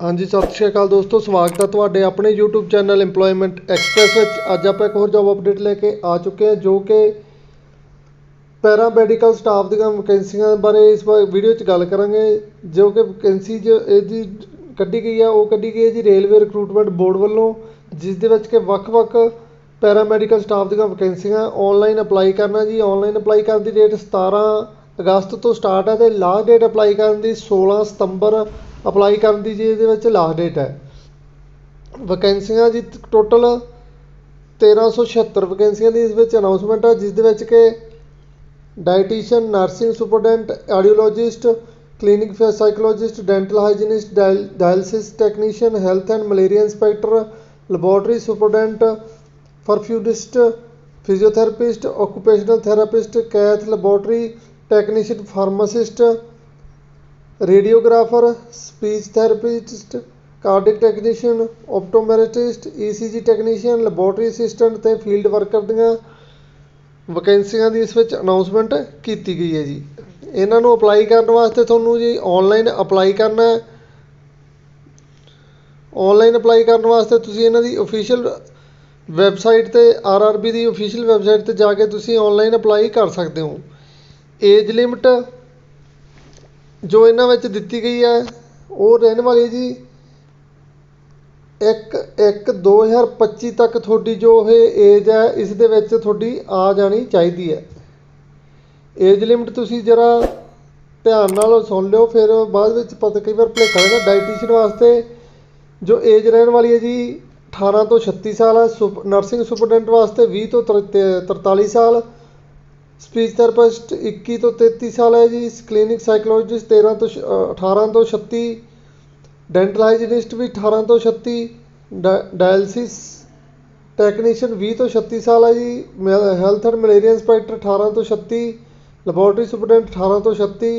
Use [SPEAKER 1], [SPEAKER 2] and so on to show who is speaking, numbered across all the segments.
[SPEAKER 1] ਹਾਂਜੀ, ਸਤਿ ਸ਼੍ਰੀ ਅਕਾਲ ਦੋਸਤੋ, ਸਵਾਗਤ ਹੈ ਤੁਹਾਡੇ ਆਪਣੇ YouTube ਚੈਨਲ EMPLOYMENT ਐਕਸਪ੍ਰੈਸ ਵਿੱਚ। ਅੱਜ ਆਪਾਂ ਇੱਕ ਹੋਰ ਜੌਬ ਅਪਡੇਟ ਲੈ ਕੇ ਆ ਚੁੱਕੇ ਹਾਂ, ਜੋ ਕਿ ਪੈਰਾਮੈਡੀਕਲ ਸਟਾਫ ਦੀਆਂ ਵੈਕੈਂਸੀਆਂ ਬਾਰੇ ਇਸ ਵੀਡੀਓ 'ਚ ਗੱਲ ਕਰਾਂਗੇ, ਜੋ ਕਿ ਵੈਕੈਂਸੀ ਜੋ ਇਹਦੀ ਕੱਢੀ ਗਈ ਆ ਉਹ ਕੱਢੀ ਗਈ ਹੈ ਜੀ ਰੇਲਵੇ ਰਿਕਰੂਟਮੈਂਟ ਬੋਰਡ ਵੱਲੋਂ, ਜਿਸ ਦੇ ਵਿੱਚ ਕਿ ਵੱਖ-ਵੱਖ ਪੈਰਾਮੈਡੀਕਲ ਸਟਾਫ ਦੀਆਂ ਵੈਕੈਂਸੀਆਂ ਆਨਲਾਈਨ ਅਪਲਾਈ ਕਰਨਾ ਜੀ ਆਨਲਾਈਨ ਅਪਲਾਈ ਕਰਨ ਦੀ ਡੇਟ 17 ਅਗਸਤ ਤੋਂ ਸਟਾਰਟ ਹੈ ਤੇ ਲਾਸਟ ਡੇਟ ਅਪਲਾਈ ਕਰਨ ਦੀ 16 ਸਤੰਬਰ ਅਪਲਾਈ ਕਰਨ ਦੀ ਜੀ ਇਹਦੇ ਵਿੱਚ ਲਾਸਟ ਡੇਟ ਹੈ। ਵੈਕੈਂਸੀਆਂ ਜੀ ਟੋਟਲ 1376 ਵੈਕੈਂਸੀਆਂ ਦੀ ਇਸ ਵਿੱਚ ਅਨਾਉਂਸਮੈਂਟ ਹੈ, ਜਿਸ ਦੇ ਵਿੱਚ ਕਿ dietician nursing superintendent audiologist clinic psychologist dental hygienist dialysis technician health and malaria inspector laboratory superintendent perfusionist physiotherapist occupational therapist cath laboratory technician pharmacist radiographer, speech therapist cardiac technician optometrist ਜੀ technician, laboratory assistant ਅਤੇ field worker ਦੀਆਂ ਵੈਕੈਂਸੀਆਂ ਦੀ ਇਸ ਵਿੱਚ announcement ਕੀਤੀ ਗਈ ਹੈ ਜੀ। ਇਹਨਾਂ ਨੂੰ ਅਪਲਾਈ ਕਰਨ ਵਾਸਤੇ ਤੁਹਾਨੂੰ ਜੀ ਆਨਲਾਈਨ ਅਪਲਾਈ ਕਰਨਾ ਹੈ। ਆਨਲਾਈਨ ਅਪਲਾਈ ਕਰਨ ਵਾਸਤੇ ਤੁਸੀਂ ਇਹਨਾਂ ਦੀ ਅਫੀਸ਼ੀਅਲ ਵੈਬਸਾਈਟ ਤੇ ਆਰਆਰਬੀ ਦੀ ਅਫੀਸ਼ੀਅਲ ਵੈਬਸਾਈਟ ਤੇ ਜਾ ਕੇ ਤੁਸੀਂ ਆਨਲਾਈਨ ਅਪਲਾਈ ਕਰ ਸਕਦੇ ਹੋ। ਏਜ ਲਿਮਟ ਜੋ ਇਹਨਾਂ ਵਿੱਚ ਦਿੱਤੀ ਗਈ ਹੈ, ਉਹ ਰਹਿਣ ਵਾਲੀ ਹੈ ਜੀ ਇੱਕ ਇੱਕ ਦੋ ਹਜ਼ਾਰ ਪੱਚੀ ਤੱਕ ਤੁਹਾਡੀ ਜੋ ਇਹ ਏਜ ਹੈ, ਇਸ ਦੇ ਵਿੱਚ ਤੁਹਾਡੀ ਆ ਜਾਣੀ ਚਾਹੀਦੀ ਹੈ। ਏਜ ਲਿਮਟ ਤੁਸੀਂ ਜਰਾ ਧਿਆਨ ਨਾਲ ਸੁਣ ਲਿਓ, ਫਿਰ ਬਾਅਦ ਵਿੱਚ ਪਤਾ ਕਈ ਵਾਰ ਭੁਲੇਖਾ ਰਹਿੰਦਾ ਡਾਈਟੀਸ਼ੀਅਨ ਵਾਸਤੇ, ਜੋ ਏਜ ਰਹਿਣ ਵਾਲੀ ਹੈ ਜੀ 18 ਤੋਂ 36 ਸਾਲ ਹੈ, ਸੁਪ ਨਰਸਿੰਗ ਸੁਪਰਡੈਂਟ ਵਾਸਤੇ 20 ਤੋਂ ਤਰ- ਤੇ 43 ਸਾਲ ਸਪੀਚ ਥੈਰੇਪਿਸਟ 21 ਤੋਂ 33 ਸਾਲ ਹੈ ਜੀ। ਕਲੀਨਿਕ ਸਾਈਕੋਲੋਜਿਸਟ 13 ਤੋਂ ਛ- ਅ, 18 ਤੋਂ 36 ਡੈਂਟਲ ਹਾਈਜੀਨਿਸਟ ਵੀ 18 ਤੋਂ 36 ਡਾਇਲਸਿਸ ਟੈਕਨੀਸ਼ੀਅਨ 20 ਤੋਂ 36 ਸਾਲ ਹੈ ਜੀ। ਹੈਲਥ ਐਂਡ ਮਲੇਰੀਆ ਇੰਸਪੈਕਟਰ 18 ਤੋਂ 36 ਲੈਬੋਰਟਰੀ ਸੁਪਰਡੈਂਟ 18 ਤੋਂ 36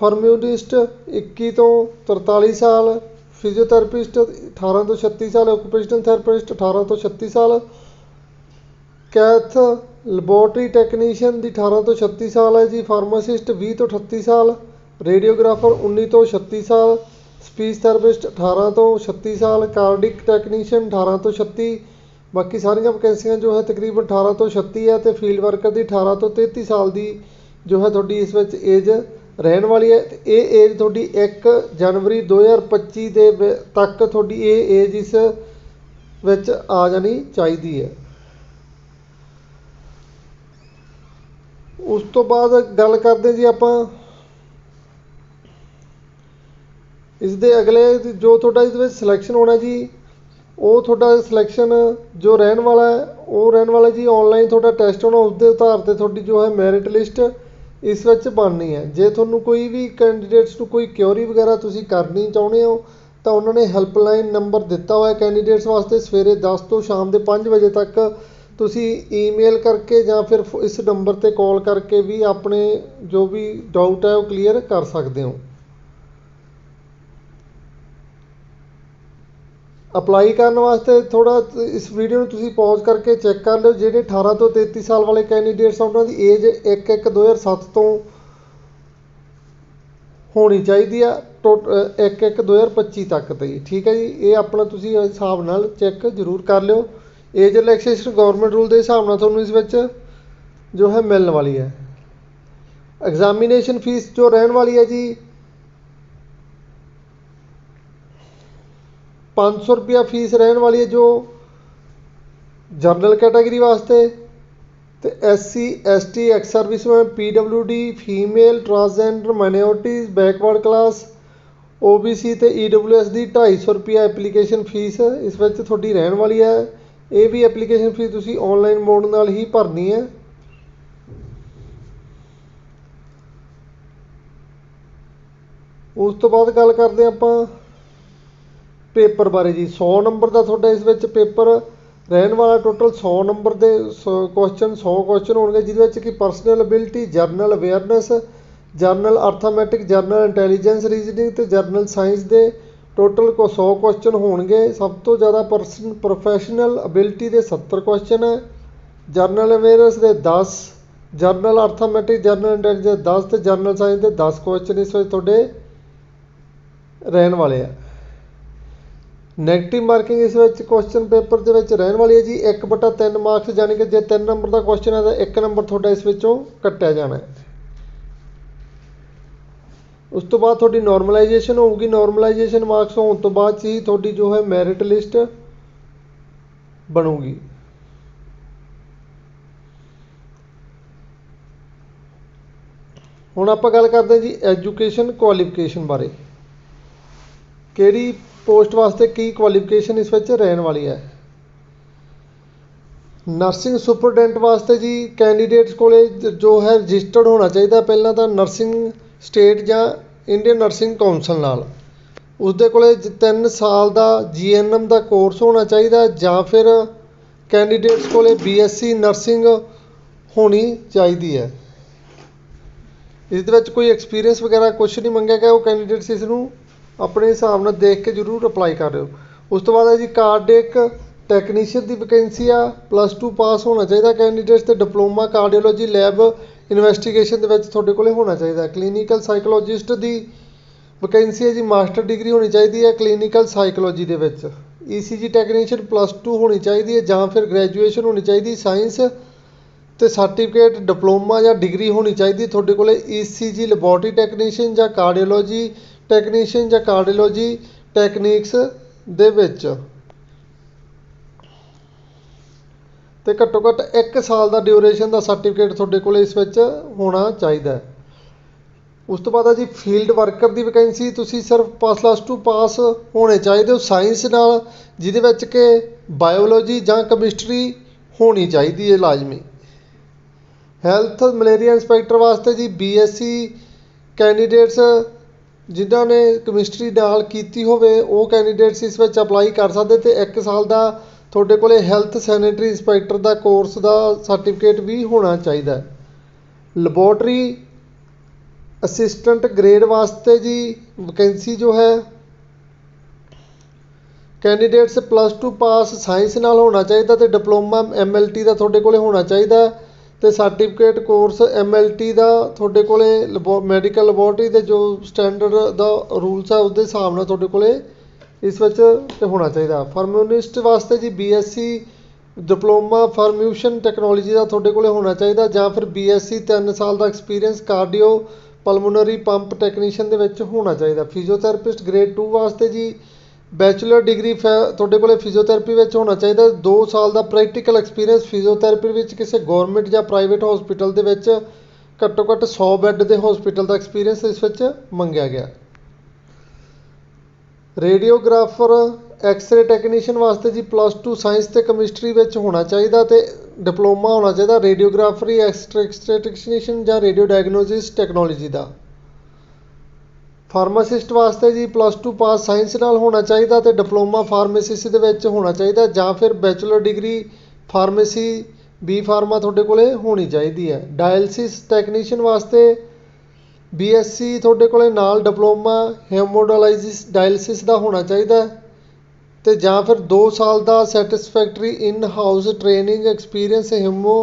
[SPEAKER 1] ਫਾਰਮਿਊਡਿਸਟ 21 ਤੋਂ 43 ਸਾਲ। ਫਿਜ਼ੀਓਥੈਰੇਪਿਸਟ 18 ਤੋਂ 36 ਸਾਲ। ਓਕੂਪੇਸ਼ਨਲ ਥੈਰੇਪਿਸਟ 18 ਤੋਂ 36 ਸਾਲ। ਕੈਥ ਲੈਬੋਰਟਰੀ ਟੈਕਨੀਸ਼ੀਅਨ ਦੀ 18 ਤੋਂ 36 ਸਾਲ ਹੈ ਜੀ ਫਾਰਮਾਸਿਸਟ 20 ਤੋਂ 38 ਸਾਲ ਰੇਡੀਓਗ੍ਰਾਫਰ 19 ਤੋਂ 36 ਸਾਲ ਸਪੀਚ ਥੈਰੇਪਿਸਟ 18 ਤੋਂ 36 ਸਾਲ ਕਾਰਡਿਕ ਟੈਕਨੀਸ਼ੀਅਨ 18 ਤੋਂ 36 ਬਾਕੀ ਸਾਰੀਆਂ ਵੈਕੈਂਸੀਆਂ ਜੋ ਹੈ ਤਕਰੀਬਨ 18 ਤੋਂ 36 ਹੈ ਤੇ ਫੀਲਡ ਵਰਕਰ ਦੀ 18 ਤੋਂ 33 ਸਾਲ ਦੀ ਜੋ ਹੈ ਤੁਹਾਡੀ ਇਸ ਵਿੱਚ ਏਜ ਰਹਿਣ ਵਾਲੀ ਹੈ। ਇਹ ਏਜ ਤੁਹਾਡੀ 1 ਜਨਵਰੀ 2025 ਦੇ ਵਿ- ਤੱਕ ਤੁਹਾਡੀ ਇਹ ਏਜ ਇਸ ਵਿੱਚ ਆ ਜਾਣੀ ਚਾਹੀਦੀ ਹੈ। ਉਸ ਤੋਂ ਬਾਅਦ ਗੱਲ ਕਰਦੇ ਜੀ ਆਪਾਂ। ਇਸ ਦੇ ਅਗਲੇ ਜੋ ਤੁਹਾਡਾ ਇਸ ਵਿੱਚ ਸਿਲੈਕਸ਼ਨ ਹੋਣਾ ਜੀ, ਉਹ ਤੁਹਾਡਾ ਸਿਲੈਕਸ਼ਨ ਜੋ ਰਹਿਣ ਵਾਲਾ ਹੈ, ਉਹ ਰਹਿਣ ਵਾਲਾ ਜੀ ਆਨਲਾਈਨ ਤੁਹਾਡਾ ਟੈਸਟ ਹੋਣਾ ਉਸ ਦੇ ਆਧਾਰ ਤੇ ਤੁਹਾਡੀ ਜੋ ਹੈ ਮੈਰਿਟ ਲਿਸਟ ਇਸ ਵਿੱਚ ਬਣਨੀ ਹੈ। ਜੇ ਤੁਹਾਨੂੰ ਕੋਈ ਵੀ ਕੈਂਡੀਡੇਟਸ ਨੂੰ ਕੋਈ ਕਿਉਰੀ ਵਗੈਰਾ ਤੁਸੀਂ ਕਰਨੀ ਚਾਹੁੰਦੇ ਹੋ, ਤਾਂ ਉਹਨਾਂ ਨੇ ਹੈਲਪਲਾਈਨ ਨੰਬਰ ਦਿੱਤਾ ਹੋਇਆ ਕੈਂਡੀਡੇਟਸ ਵਾਸਤੇ ਸਵੇਰੇ 10 ਤੋਂ ਸ਼ਾਮ ਦੇ 5 ਵਜੇ ਤੱਕ। ਤੁਸੀਂ ਈਮੇਲ ਕਰਕੇ ਜਾਂ ਫਿਰ ਫ- ਇਸ ਨੰਬਰ ਤੇ ਕਾਲ ਕਰਕੇ ਵੀ ਆਪਣੇ ਜੋ ਵੀ ਡਾਊਟ ਹੈ ਉਹ ਕਲੀਅਰ ਕਰ ਸਕਦੇ ਹੋ। ਅਪਲਾਈ ਕਰਨ ਵਾਸਤੇ ਥੋੜਾ ਇਸ ਵੀਡੀਓ ਨੂੰ ਤੁਸੀਂ ਪੌਜ਼ ਕਰਕੇ ਚੈੱਕ ਕਰ ਲਿਓ, ਜਿਹੜੇ 18 ਤੋਂ 33 ਸਾਲ ਵਾਲੇ ਕੈਂਡੀਡੇਟਸ ਆ ਉਹਨਾਂ ਦੀ ਏਜ 1 1 2007 ਤੋਂ ਹੋਣੀ ਚਾਹੀਦੀ ਆ 1 1 2025 ਤੱਕ ਦੀ ਠੀਕ ਹੈ ਜੀ, ਇਹ ਆਪਣਾ ਤੁਸੀਂ ਹਿਸਾਬ ਨਾਲ ਚੈੱਕ ਜ਼ਰੂਰ ਕਰ ਲਿਓ। ਏਜ ਰਿਲੈਕਸੇਸ਼ਨ ਗਵਰਨਮੈਂਟ ਰੂਲ ਦੇ ਹਿਸਾਬ ਨਾਲ ਤੁਹਾਨੂੰ ਇਸ ਵਿੱਚ ਜੋ ਹੈ ਮਿਲਣ ਵਾਲੀ ਹੈ। ਐਗਜ਼ਾਮੀਨੇਸ਼ਨ ਫੀਸ ਜੋ ਰਹਿਣ ਵਾਲੀ ਹੈ ਜੀ 500 ਰੁਪਿਆ ਫੀਸ ਰਹਿਣ ਵਾਲੀ ਹੈ ਜੋ ਜਨਰਲ ਕੈਟਾਗਰੀ ਵਾਸਤੇ ਤੇ SC ST ex serviceman PWD female transgender minorities backward class OBC ਤੇ ਈਡਬਲਯੂਐਸ ਦੀ 250 ਰੁਪਿਆ ਐਪਲੀਕੇਸ਼ਨ ਫੀਸ ਇਸ ਵਿੱਚ ਤੁਹਾਡੀ ਰਹਿਣ ਵਾਲੀ ਹੈ। ਇਹ ਵੀ ਐਪਲੀਕੇਸ਼ਨ ਫੀਸ ਤੁਸੀਂ ਆਨਲਾਈਨ ਮੋਡ ਨਾਲ ਹੀ ਭਰਨੀ ਹੈ। ਉਸ ਤੋਂ ਬਾਅਦ ਗੱਲ ਕਰਦੇ ਹਾਂ ਆਪਾਂ ਪੇਪਰ ਬਾਰੇ ਜੀ। 100 ਨੰਬਰ ਦਾ ਤੁਹਾਡਾ ਇਸ ਵਿੱਚ ਪੇਪਰ ਰਹਿਣ ਵਾਲਾ ਟੋਟਲ 100 ਨੰਬਰ ਦੇ ਕੁਐਸਚਨ 100 ਕੁਐਸਚਨ ਹੋਣਗੇ, ਜਿਹਦੇ ਵਿੱਚ ਕਿ personal ability general awareness general arithmetic general intelligence reasoning ਤੇ ਜਰਨਲ ਸਾਇੰਸ ਦੇ ਟੋਟਲ ਕੋ 100 ਕੁਐਸਚਨ ਹੋਣਗੇ। ਸਭ ਤੋਂ ਜ਼ਿਆਦਾ ਪਰਸਨ ਪ੍ਰੋਫੈਸ਼ਨਲ ਅਬਿਲਿਟੀ ਦੇ 70 ਕੁਐਸਚਨ ਹੈ। ਜਰਨਲ ਅਵੇਅਰਨੈਸ ਦੇ 10 ਜਰਨਲ ਅਰਥਮੈਟਿਕ ਜਰਨਲ ਇੰਟੈਲੀਜੈਂਸ 10 ਤੇ ਜਰਨਲ ਸਾਇੰਸ ਦੇ 10 ਕੁਐਸਚਨ ਇਸ ਵਿੱਚ ਤੁਹਾਡੇ ਰਹਿਣ ਵਾਲੇ ਆ। ਨੈਗੇਟਿਵ ਮਾਰਕਿੰਗ ਇਸ ਵਿੱਚ ਕੁਐਸਚਨ ਪੇਪਰ ਦੇ ਵਿੱਚ ਰਹਿਣ ਵਾਲੀ ਹੈ ਜੀ। 1/3 ਮਾਰਕਸ ਯਾਨੀ ਕਿ ਜੇ 3 ਨੰਬਰ ਦਾ ਕੁਐਸਚਨ ਹੈ ਤਾਂ 1 ਨੰਬਰ ਤੁਹਾਡਾ ਇਸ ਵਿੱਚੋਂ ਕੱਟਿਆ ਜਾਣਾ ਹੈ। ਉਸ ਤੋਂ ਬਾਅਦ ਤੁਹਾਡੀ ਨਾਰਮਲਾਈਜੇਸ਼ਨ ਹੋਊਗੀ। ਨਾਰਮਲਾਈਜੇਸ਼ਨ ਮਾਰਕਸ ਹੋਣ ਤੋਂ ਬਾਅਦ 'ਚ ਹੀ ਤੁਹਾਡੀ ਜੋ ਹੈ ਮੈਰਿਟ ਲਿਸਟ ਬਣੂਗੀ। ਹੁਣ ਆਪਾਂ ਗੱਲ ਕਰਦੇ ਹਾਂ ਜੀ ਐਜੂਕੇਸ਼ਨ ਕੁਆਲੀਫਿਕੇਸ਼ਨ ਬਾਰੇ। ਕਿਹੜੀ ਪੋਸਟ ਵਾਸਤੇ ਕੀ ਕੁਆਲੀਫਿਕੇਸ਼ਨ ਇਸ ਵਿੱਚ ਰਹਿਣ ਵਾਲੀ ਹੈ? ਨਰਸਿੰਗ ਸੁਪਰਡੈਂਟ ਵਾਸਤੇ ਜੀ ਕੈਂਡੀਡੇਟਸ ਕੋਲੇ ਜੋ ਹੈ ਰਜਿਸਟਰਡ ਹੋਣਾ ਚਾਹੀਦਾ। ਪਹਿਲਾਂ ਤਾਂ ਨਰਸਿੰਗ ਸਟੇਟ ਜਾਂ ਇੰਡੀਅਨ ਨਰਸਿੰਗ ਕੌਂਸਲ ਨਾਲ। ਉਸਦੇ ਕੋਲ ਤਿੰਨ ਸਾਲ ਦਾ ਜੀਐਨਐਮ ਦਾ ਕੋਰਸ ਹੋਣਾ ਚਾਹੀਦਾ ਜਾਂ ਫਿਰ ਕੈਂਡੀਡੇਟਸ ਕੋਲ ਕੋਲੇ ਬੀਐਸਸੀ ਨਰਸਿੰਗ ਹੋਣੀ ਚਾਹੀਦੀ ਹੈ। ਇਸ ਦੇ ਵਿੱਚ ਕੋਈ ਐਕਸਪੀਰੀਅੰਸ ਵਗੈਰਾ ਕੁਝ ਨਹੀਂ ਮੰਗਿਆ ਗਿਆ, ਉਹ ਕੈਂਡੀਡੇਟਸ ਇਸ ਨੂੰ ਆਪਣੇ ਹਿਸਾਬ ਨਾਲ ਦੇਖ ਕੇ ਜ਼ਰੂਰ ਅਪਲਾਈ ਕਰ ਰਹੇ ਹੋ। ਉਸ ਤੋਂ ਬਾਅਦ ਹੈ ਜੀ ਕਾਰਡੇਕ ਟੈਕਨੀਸ਼ੀਅਨ ਦੀ ਵੈਕੈਂਸੀ ਆ ਪਲੱਸ 2 ਪਾਸ ਹੋਣਾ ਚਾਹੀਦਾ ਕੈਂਡੀਡੇਟਸ ਤੇ ਡਿਪਲੋਮਾ ਕਾਰਡੀਓਲੋਜੀ ਲੈਬ ਇਨਵੈਸਟੀਗੇਸ਼ਨ ਦੇ ਵਿੱਚ ਤੁਹਾਡੇ ਕੋਲੇ ਹੋਣਾ ਚਾਹੀਦਾ ਕਲੀਨਿਕਲ ਸਾਈਕੋਲੋਜਿਸਟ ਦੀ ਵੈਕੈਂਸੀ ਹੈ ਜੀ, ਮਾਸਟਰ ਡਿਗਰੀ ਹੋਣੀ ਚਾਹੀਦੀ ਹੈ ਕਲੀਨਿਕਲ ਸਾਈਕੋਲੋਜੀ ਦੇ ਵਿੱਚ। ਈਸੀਜੀ ਟੈਕਨੀਸ਼ੀਅਨ ਪਲੱਸ 2 ਹੋਣੀ ਚਾਹੀਦੀ ਹੈ ਜਾਂ ਫਿਰ ਗ੍ਰੈਜੂਏਸ਼ਨ ਹੋਣੀ ਚਾਹੀਦੀ, ਸਾਇੰਸ ਤੇ ਸਰਟੀਫਿਕੇਟ, ਡਿਪਲੋਮਾ ਜਾਂ ਡਿਗਰੀ ਹੋਣੀ ਚਾਹੀਦੀ ਤੁਹਾਡੇ ਕੋਲੇ। ਈਸੀਜੀ ਲੈਬੋਰਟਰੀ ਟੈਕਨੀਸ਼ੀਅਨ ਜਾਂ ਕਾਰਡੀਓਲੋਜੀ ਟੈਕਨੀਸ਼ੀਅਨ ਜਾਂ ਕਾਰਡੀਓਲੋਜੀ ਟੈਕਨੀਕਸ ਦੇ ਵਿੱਚ। ਅਤੇ ਘੱਟੋ ਘੱਟ ਇੱਕ ਸਾਲ ਦਾ ਡਿਊਰੇਸ਼ਨ ਦਾ ਸਰਟੀਫਿਕੇਟ ਤੁਹਾਡੇ ਕੋਲ ਇਸ ਵਿੱਚ ਹੋਣਾ ਚਾਹੀਦਾ ਹੈ। ਉਸ ਤੋਂ ਬਾਅਦ ਹੈ ਜੀ ਫੀਲਡ ਵਰਕਰ ਦੀ ਵੈਕੈਂਸੀ ਤੁਸੀਂ ਸਿਰਫ ਪਲੱਸ ਟੂ ਪਾਸ ਹੋਣੇ ਚਾਹੀਦੇ ਹੋ ਸਾਇੰਸ ਨਾਲ, ਜਿਹਦੇ ਵਿੱਚ ਕਿ ਬਾਇਓਲੋਜੀ ਜਾਂ ਕੈਮਿਸਟਰੀ ਹੋਣੀ ਚਾਹੀਦੀ ਹੈ ਲਾਜ਼ਮੀ। ਹੈਲਥ ਮਲੇਰੀਆ ਇੰਸਪੈਕਟਰ ਵਾਸਤੇ ਜੀ ਬੀਐਸਸੀ ਕੈਂਡੀਡੇਟਸ ਜਿਨ੍ਹਾਂ ਨੇ ਕੈਮਿਸਟਰੀ ਨਾਲ ਕੀਤੀ ਹੋਵੇ, ਉਹ ਕੈਂਡੀਡੇਟਸ ਇਸ ਵਿੱਚ ਅਪਲਾਈ ਕਰ ਸਕਦੇ ਤੇ 1 ਸਾਲ ਦਾ ਤੁਹਾਡੇ ਕੋਲੇ ਹੈਲਥ ਸੈਨੇਟਰੀ ਇੰਸਪੈਕਟਰ ਦਾ ਕੋਰਸ ਦਾ ਸਰਟੀਫਿਕੇਟ ਵੀ ਹੋਣਾ ਚਾਹੀਦਾ ਹੈ। ਲੈਬੋਰਟਰੀ ਅਸਿਸਟੈਂਟ ਗ੍ਰੇਡ ਵਾਸਤੇ ਜੀ ਵੈਕੈਂਸੀ ਜੋ ਹੈ ਕੈਂਡੀਡੇਟਸ ਪਲੱਸ 2 ਪਾਸ ਸਾਇੰਸ ਨਾਲ ਹੋਣਾ ਚਾਹੀਦਾ ਤੇ ਡਿਪਲੋਮਾ ਐਮਐਲਟੀ ਦਾ ਤੁਹਾਡੇ ਕੋਲੇ ਹੋਣਾ ਚਾਹੀਦਾ ਤੇ ਸਰਟੀਫਿਕੇਟ ਕੋਰਸ ਐਮਐਲਟੀ ਦਾ ਤੁਹਾਡੇ ਕੋਲੇ ਮੈਡੀਕਲ ਲੈਬੋਰਟਰੀ ਦੇ ਜੋ ਸਟੈਂਡਰਡ ਦਾ ਰੂਲਸ ਆ, ਉਹਦੇ ਹਿਸਾਬ ਨਾਲ ਤੁਹਾਡੇ ਕੋਲੇ ਇਸ ਵਿੱਚ ਤੇ ਹੋਣਾ ਚਾਹੀਦਾ। ਫਾਰਮੂਨਿਸਟ ਵਾਸਤੇ ਜੀ ਬੀਐਸਸੀ ਡਿਪਲੋਮਾ ਫਾਰਮਿਊਸ਼ਨ ਟੈਕਨੋਲੋਜੀ ਦਾ ਤੁਹਾਡੇ ਕੋਲੇ ਹੋਣਾ ਚਾਹੀਦਾ ਜਾਂ ਫਿਰ ਬੀਐਸਸੀ 3 ਸਾਲ ਦਾ experience cardio pulmonary pump technician ਦੇ ਵਿੱਚ ਹੋਣਾ ਚਾਹੀਦਾ। ਫਿਜ਼ੀਓਥੈਰੇਪਿਸਟ ਗ੍ਰੇਡ 2 ਵਾਸਤੇ ਜੀ ਬੈਚਲਰ ਡਿਗਰੀ ਤੁਹਾਡੇ ਕੋਲੇ ਫਿਜ਼ੀਓਥੈਰੇਪੀ ਵਿੱਚ ਹੋਣਾ ਚਾਹੀਦਾ। 2 ਸਾਲ ਦਾ ਪ੍ਰੈਕਟੀਕਲ ਐਕਸਪੀਰੀਅੰਸ ਫਿਜ਼ੀਓਥੈਰੇਪੀ ਵਿੱਚ ਕਿਸੇ ਗਵਰਨਮੈਂਟ ਜਾਂ ਪ੍ਰਾਈਵੇਟ ਹਸਪੀਟਲ ਦੇ ਵਿੱਚ ਘੱਟੋ ਘੱਟ 100 ਬੈੱਡ ਦੇ ਹਸਪੀਟਲ ਦਾ ਐਕਸਪੀਰੀਅੰਸ ਇਸ ਵਿੱਚ ਮੰਗਿਆ ਗਿਆ। ਰੇਡੀਓਗ੍ਰਾਫਰ, ਐਕਸਰੇ ਟੈਕਨੀਸ਼ੀਅਨ ਵਾਸਤੇ ਜੀ ਪਲੱਸ ਟੂ ਸਾਇੰਸ ਅਤੇ ਕਮਿਸਟਰੀ ਵਿੱਚ ਹੋਣਾ ਚਾਹੀਦਾ ਅਤੇ ਡਿਪਲੋਮਾ ਹੋਣਾ ਚਾਹੀਦਾ radiography, X ray X ray technician ਜਾਂ ਰੇਡੀਓ ਡਾਇਗਨੋਸਿਸ ਟੈਕਨੋਲੋਜੀ ਦਾ। ਫਾਰਮਾਸਿਸਟ ਵਾਸਤੇ ਜੀ ਪਲੱਸ ਟੂ ਪਾਸ ਸਾਇੰਸ ਨਾਲ ਹੋਣਾ ਚਾਹੀਦਾ ਅਤੇ ਡਿਪਲੋਮਾ ਫਾਰਮੇਸਿਸ ਦੇ ਵਿੱਚ ਹੋਣਾ ਚਾਹੀਦਾ ਜਾਂ ਫਿਰ bachelor degree pharmacy, B pharma ਤੁਹਾਡੇ ਕੋਲੇ ਹੋਣੀ ਚਾਹੀਦੀ ਹੈ। ਡਾਇਲਸਿਸ ਟੈਕਨੀਸ਼ੀਅਨ ਵਾਸਤੇ ਬੀਐਸਸੀ ਤੁਹਾਡੇ ਕੋਲੇ ਨਾਲ ਡਿਪਲੋਮਾ ਹੈਮੋਡਾਇਲਿਸਿਸ ਡਾਇਲਸਿਸ ਦਾ ਹੋਣਾ ਚਾਹੀਦਾ ਤੇ ਜਾਂ ਫਿਰ 2 ਸਾਲ ਦਾ satisfactory in house training experience hemo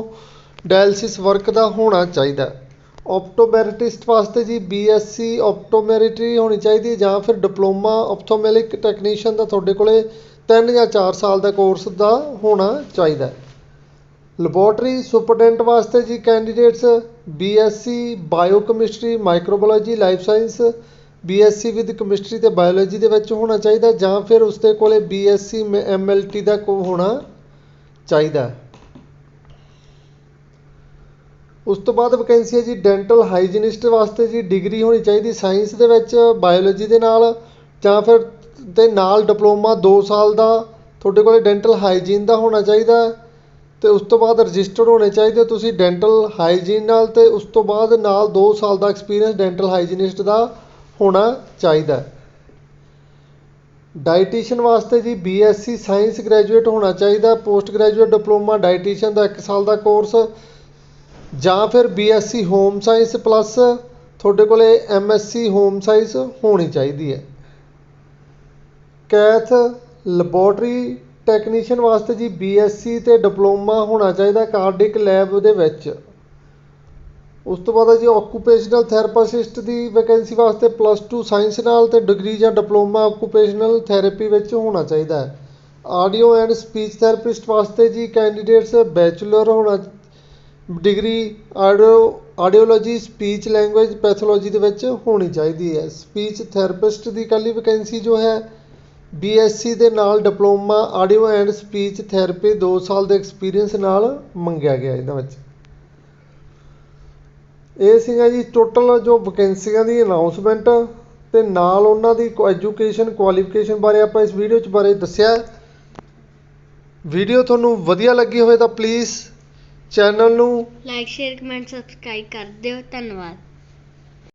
[SPEAKER 1] dialysis work ਦਾ ਹੋਣਾ ਚਾਹੀਦਾ ਆਪਟੋਮੈਟਰਿਸਟ ਵਾਸਤੇ ਜੀ ਬੀਐਸਸੀ ਆਪਟੋਮੈਟਰੀ ਹੋਣੀ ਚਾਹੀਦੀ ਜਾਂ ਫਿਰ ਡਿਪਲੋਮਾ ਆਪਥੋਮੈਲਿਕ ਟੈਕਨੀਸ਼ੀਅਨ ਦਾ ਤੁਹਾਡੇ ਕੋਲੇ 3 ਜਾਂ 4 ਸਾਲ ਦਾ ਕੋਰਸ ਦਾ ਹੋਣਾ ਚਾਹੀਦਾ ਲੈਬੋਰਟਰੀ ਸੁਪਰਡੈਂਟ ਵਾਸਤੇ ਜੀ candidates BSc biochemistry microbiology life science BSc with chemistry ਤੇ ਬਾਇਓਲੋਜੀ ਦੇ ਵਿੱਚ ਹੋਣਾ ਚਾਹੀਦਾ ਜਾਂ ਫਿਰ ਉਸਦੇ ਕੋਲੇ ਬੀਐਸਸੀ ਐਮਐਲਟੀ ਦਾ ਕੋ ਹੋਣਾ ਚਾਹੀਦਾ। ਉਸ ਤੋਂ ਬਾਅਦ ਵੈਕੈਂਸੀ ਹੈ ਜੀ ਡੈਂਟਲ ਹਾਈਜੀਨਿਸਟ ਵਾਸਤੇ ਜੀ ਡਿਗਰੀ ਹੋਣੀ ਚਾਹੀਦੀ ਸਾਇੰਸ ਦੇ ਵਿੱਚ ਬਾਇਓਲੋਜੀ ਦੇ ਨਾਲ ਜਾਂ ਫਿਰ ਤੇ ਨਾਲ ਡਿਪਲੋਮਾ 2 ਸਾਲ ਦਾ ਤੁਹਾਡੇ ਕੋਲੇ ਡੈਂਟਲ ਹਾਈਜੀਨ ਦਾ ਹੋਣਾ ਚਾਹੀਦਾ। ਅਤੇ ਉਸ ਤੋਂ ਬਾਅਦ ਰਜਿਸਟਰਡ ਹੋਣੇ ਚਾਹੀਦੇ। ਤੁਸੀਂ ਡੈਂਟਲ ਹਾਈਜੀਨ ਨਾਲ ਅਤੇ ਉਸ ਤੋਂ ਬਾਅਦ ਨਾਲ ਦੋ ਸਾਲ ਦਾ ਐਕਸਪੀਰੀਅੰਸ ਡੈਂਟਲ ਹਾਈਜੀਨਿਸਟ ਦਾ ਹੋਣਾ ਚਾਹੀਦਾ ਡਾਈਟੀਸ਼ੀਅਨ ਵਾਸਤੇ ਜੀ ਬੀਐਸਸੀ ਸਾਇੰਸ ਗ੍ਰੈਜੂਏਟ ਹੋਣਾ ਚਾਹੀਦਾ। ਪੋਸਟ ਗ੍ਰੈਜੂਏਟ ਡਿਪਲੋਮਾ ਡਾਈਟੀਸ਼ੀਅਨ ਦਾ 1 ਸਾਲ ਦਾ ਕੋਰਸ ਜਾਂ ਫਿਰ ਬੀਐਸਸੀ ਹੋਮ ਸਾਇੰਸ ਪਲੱਸ ਤੁਹਾਡੇ ਕੋਲੇ ਐਮਐਸਸੀ ਹੋਮ ਸਾਇੰਸ ਹੋਣੀ ਚਾਹੀਦੀ ਹੈ। ਕੈਥ ਲੈਬੋਰਟਰੀ ਟੈਕਨੀਸ਼ੀਅਨ ਵਾਸਤੇ ਜੀ ਬੀਐਸਸੀ ਤੇ ਡਿਪਲੋਮਾ ਹੋਣਾ ਚਾਹੀਦਾ ਕਾਰਡਿਕ ਲੈਬ ਦੇ ਵਿੱਚ। ਉਸ ਤੋਂ ਬਾਅਦ ਜੀ ਆਕੂਪੇਸ਼ਨਲ ਥੈਰੇਪਿਸਟ ਦੀ ਵੈਕੈਂਸੀ ਵਾਸਤੇ ਪਲੱਸ 2 ਸਾਇੰਸ ਨਾਲ ਤੇ ਡਿਗਰੀ ਜਾਂ ਡਿਪਲੋਮਾ ਆਕੂਪੇਸ਼ਨਲ ਥੈਰੇਪੀ ਵਿੱਚ ਹੋਣਾ ਚਾਹੀਦਾ ਹੈ। ਆਡੀਓ ਐਂਡ ਸਪੀਚ ਥੈਰੇਪਿਸਟ ਵਾਸਤੇ ਜੀ ਕੈਂਡੀਡੇਟਸ ਬੈਚਲਰ ਹੋਣਾ degree audio audiology speech language pathology ਦੇ ਵਿੱਚ ਹੋਣੀ ਚਾਹੀਦੀ ਹੈ। ਸਪੀਚ ਥੈਰੇਪਿਸਟ ਦੀ ਇਕੱਲੀ ਵੈਕੈਂਸੀ ਜੋ ਹੈ ਬੀਐਸਸੀ ਦੇ ਨਾਲ diploma, audio and speech therapy 2 ਸਾਲ ਦੇ ਐਕਸਪੀਰੀਅੰਸ ਨਾਲ ਮੰਗਿਆ ਗਿਆ ਇਹਨਾਂ ਵਿੱਚ। ਇਹ ਸੀਗਾ ਜੀ ਟੋਟਲ ਜੋ ਵੈਕੈਂਸੀਆਂ ਦੀ ਅਨਾਉਂਸਮੈਂਟ ਤੇ ਨਾਲ ਉਹਨਾਂ ਦੀ ਐਜੂਕੇਸ਼ਨ ਕੁਆਲੀਫਿਕੇਸ਼ਨ ਬਾਰੇ ਆਪਾਂ ਇਸ ਵੀਡੀਓ 'ਚ ਬਾਰੇ ਦੱਸਿਆ। ਵੀਡੀਓ ਤੁਹਾਨੂੰ ਵਧੀਆ ਲੱਗੀ ਹੋਵੇ ਤਾਂ ਪਲੀਜ਼ ਚੈਨਲ ਨੂੰ
[SPEAKER 2] ਲਾਈਕ ਸ਼ੇਅਰ ਕਮੈਂਟ ਸਬਸਕ੍ਰਾਈਬ ਕਰ ਦਿਓ। ਧੰਨਵਾਦ।